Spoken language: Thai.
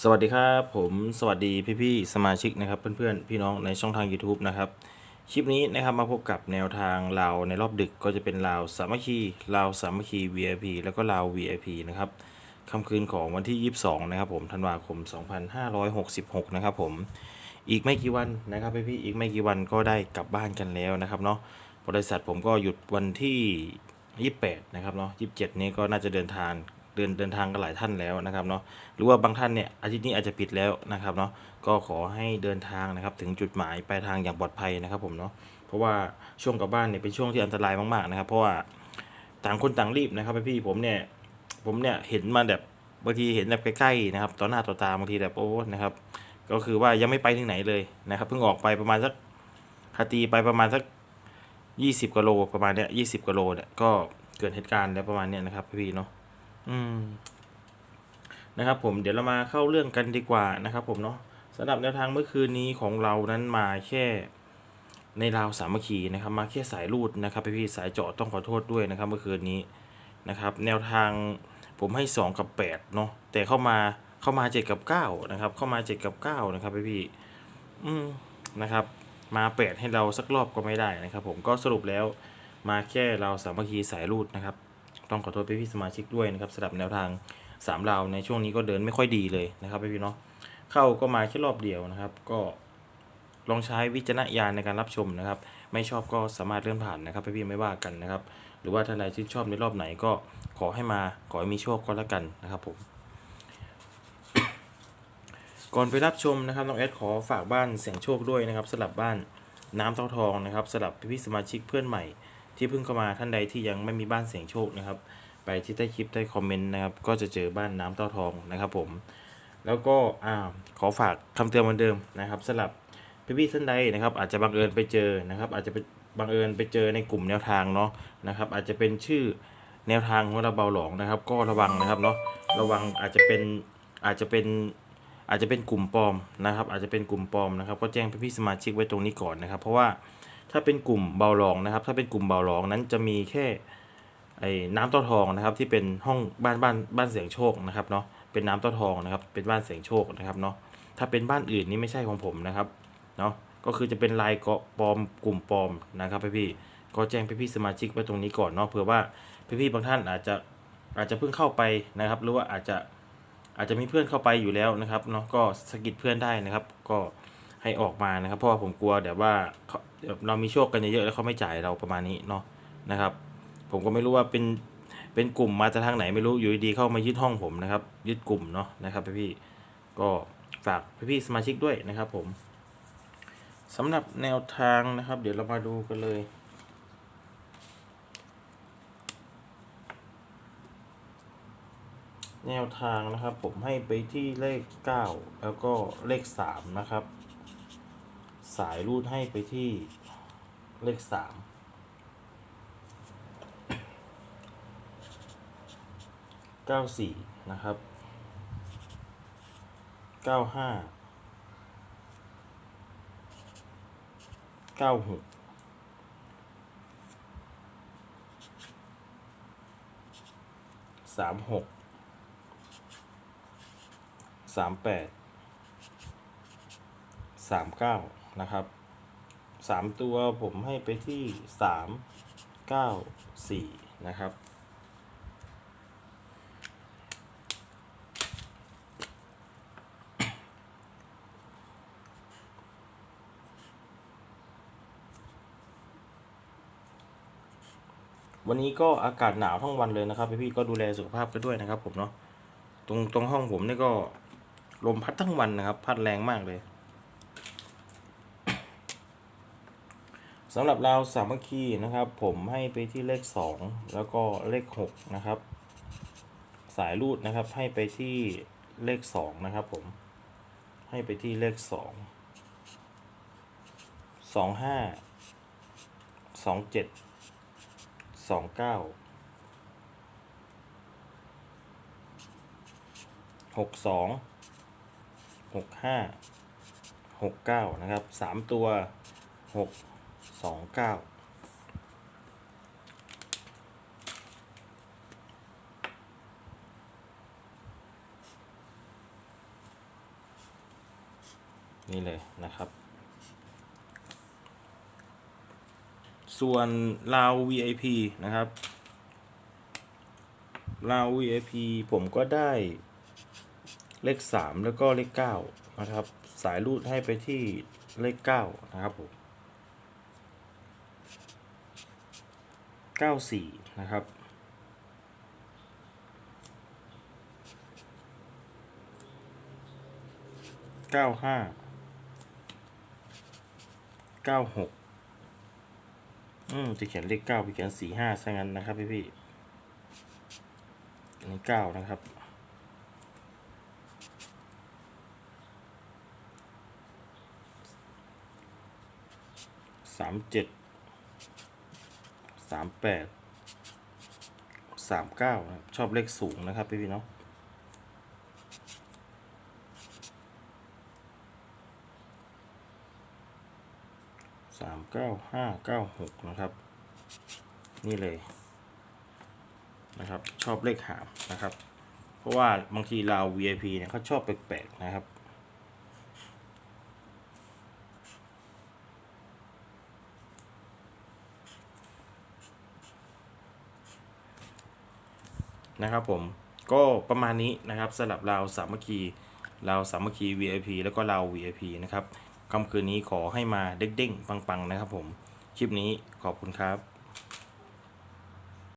สวัสดีครับผมสวัสดีพี่ๆสมาชิกนะครับเพื่อนๆพี่น้องในช่องทาง YouTube นะครับคลิปนี้นะครับมาพบกับแนวทางลาวในรอบดึกก็จะเป็นลาวสามัคคีลาวสามัคคี VIP แล้วก็ลาว VIP นะครับค่ำคืนของวันที่ 22 นะครับผมธันวาคม 2566 นะครับผมอีกไม่กี่วันนะครับพี่ๆอีกไม่กี่วันก็ได้กลับบ้านกันแล้วนะครับเนาะบริษัทผมก็หยุดวันที่ 28 นะครับเนาะ27 นี้ก็น่าจะเดินทาง เดินเดินทางกันหลายท่านแล้วนะครับเนาะหรือว่าบางท่านเนี่ยอาทิตย์นี้อาจจะปิดแล้วนะครับเนาะก็ขอให้เดินทางนะครับถึงจุดหมายปลายทางอย่างปลอดภัยนะครับผมเนาะเพราะว่าช่วงกลับบ้านเนี่ยเป็นช่วงที่อันตรายมากๆนะครับ เพราะว่าต่างคนต่างรีบนะครับพี่ผมเนี่ยผมเนี่ยเห็นมาแบบบางทีเห็นแบบใกล้ๆนะครับต่อหน้าต่อตาบางทีแบบโอ้นะครับก็คือว่ายังไม่ไปถึงไหนเลยนะครับเพิ่งออกไปประมาณสักคาตีไปประมาณสักยี่สิบกิโลประมาณเนี้ยยี่สิบกิโลเนี่ยก็เกิดเหตุการณ์แล้วประมาณเนี้ยนะครับพี่เนาะ อืมนะครับผมเดี๋ยวเรามาเข้าเรื่องกันดีกว่านะครับผมเนาะสำหรับแนวทางเมื่อคืนนี้ของเรานั้นมาแค่ในราวสามัคคีนะครับมาแค่สายรูดนะครับพี่ๆสายเจาะต้องขอโทษด้วยนะครับเมื่อคืนนี้นะครับ แนวทางผมให้ 2 กับ8เนาะแต่เข้ามาเข้ามา 7 กับ9นะครับเข้ามา 7 กับ9นะครับพี่ๆอืมนะครับมา 8 ให้เราสักรอบก็ไม่ได้นะครับ ผมก็สรุปแล้วมาแค่เราสามัคคีสายรูดนะครับ ต้องขอโทษพี่ๆสมาชิกด้วยนะครับสำหรับแนวทางสามราวในช่วงนี้ก็เดินไม่ค่อยดีเลยนะครับพี่ๆเนาะเข้าก็มาแค่รอบเดียวนะครับ ก็ลองใช้วิจารณญาณในการรับชมนะครับ ไม่ชอบก็สามารถเลื่อนผ่านนะครับพี่ๆไม่ว่ากันนะครับ หรือว่าท่านใดชื่นชอบในรอบไหนก็ขอให้มาขอให้มีโชคก็แล้วกันนะครับผมก่อนไปรับชมนะครับน้องแอดขอฝากบ้านเสียงโชคด้วยนะครับสำหรับบ้านน้ำเต้าทองนะครับสำหรับพี่ๆสมาชิกเพื่อนใหม่ ที่เพิ่งเข้ามาท่านใดที่ยังไม่มีบ้านเสียงโชคนะครับ ไปที่ใต้คลิปใต้คอมเมนต์นะครับ ก็จะเจอบ้านน้ำเต้าทองนะครับผม แล้วก็อ่าขอฝากคำเตือนเหมือนเดิมนะครับสำหรับพี่ๆท่านใดนะครับ อาจจะบังเอิญไปเจอนะครับ อาจจะไปบังเอิญไปเจอในกลุ่มแนวทางเนาะนะครับ อาจจะเป็นชื่อแนวทางของเราเบาหลองนะครับ ก็ระวังนะครับเนาะระวังอาจจะเป็นอาจจะเป็นอาจจะเป็นกลุ่มปลอมนะครับ อาจจะเป็นกลุ่มปลอมนะครับ ก็แจ้งพี่ๆสมาชิกไว้ตรงนี้ก่อนนะครับ เพราะว่า ถ้าเป็นกลุ่มเบาหลองนะครับ ถ้าเป็นกลุ่มเบาหลองนั้นจะมีแค่ไอ้น้ำต้าทองนะครับ ที่เป็นห้องบ้านบ้านบ้านเสียงโชคนะครับเนาะเป็นน้ำต้าทองนะครับ เป็นบ้านเสียงโชคนะครับเนาะถ้าเป็นบ้านอื่นนี่ไม่ใช่ของผมนะครับเนาะก็คือจะเป็นลายเกาะปลอมกลุ่มปลอมนะครับพี่ๆก็แจ้งพี่ๆสมาชิกไว้ตรงนี้ก่อนเนาะเผื่อว่าพี่ๆบางท่านอาจจะอาจจะเพิ่งเข้าไปนะครับ หรือว่าอาจจะอาจจะมีเพื่อนเข้าไปอยู่แล้วนะครับเนาะก็สะกิดเพื่อนได้นะครับ ก็ให้ออกมานะครับ เพราะว่าผมกลัวเดี๋ยวว่า เรามีโชคกันเยอะๆแล้วเขาไม่จ่ายเราประมาณนี้เนาะนะครับ ผมก็ไม่รู้ว่าเป็นเป็นกลุ่มมาจากทางไหนไม่รู้อยู่ดีๆเข้ามายึดห้องผมนะครับ ยึดกลุ่มเนาะนะครับพี่ๆก็ฝากพี่ๆสมาชิกด้วยนะครับ ผมสำหรับแนวทางนะครับ เดี๋ยวเรามาดูกันเลยแนวทางนะครับผมให้ไปที่เลข 9 แล้วก็เลข 3 นะครับ สายรูดให้ไปที่เลขสามเก้าสี่นะครับเก้าห้าเก้าหกสามหกสามแปดสามเก้า นะครับสามตัวผมให้ไปที่สามเก้าสี่นะครับวันนี้ก็อากาศหนาวทั้งวันเลยนะครับ พี่ๆก็ดูแลสุขภาพกันด้วยนะครับ ผมเนาะตรงตรงห้องผมนี่ก็ลมพัดทั้งวันนะครับ พัดแรงมากเลย สำหรับเราสามัคคีนะครับ ผมให้ไปที่เลขสองแล้วก็เลขหกนะครับ สายรูดนะครับให้ไปที่เลขสองนะครับผม ให้ไปที่เลขสองสองห้าสองเจ็ดสองเก้าหกสองหกห้าหกเก้านะครับสามตัวหก สองเก้านี่เลยนะครับ ส่วนลาว VIP นะครับลาว VIP ผมก็ได้เลข 3 แล้วก็เลข 9 นะครับ สายรูดให้ไปที่เลข 9 นะครับผม 94 นะครับเก้าห้าเก้าหกอืม จะเขียนเลขเก้าไปเขียนสี่ห้าซะงั้นนะครับพี่พี่อันนี้เก้านะครับสามเจ็ด สามแปดสามเก้านะชอบเลขสูงนะครับพี่พี่เนาะสามเก้าห้าเก้าหกนะครับ นี่เลยนะครับ ชอบเลขหามนะครับ เพราะว่าบางทีเรา VIP เนี่ยเขาชอบแปลกๆนะครับ นะครับผมก็ประมาณนี้นะครับสำหรับเราสามัคคีเราสามัคคี VIP แล้วก็เราว VIP นะครับค่ำคืนนี้ขอให้มาเด้งๆ ปังๆ นะครับผม คลิปนี้ขอบคุณครับ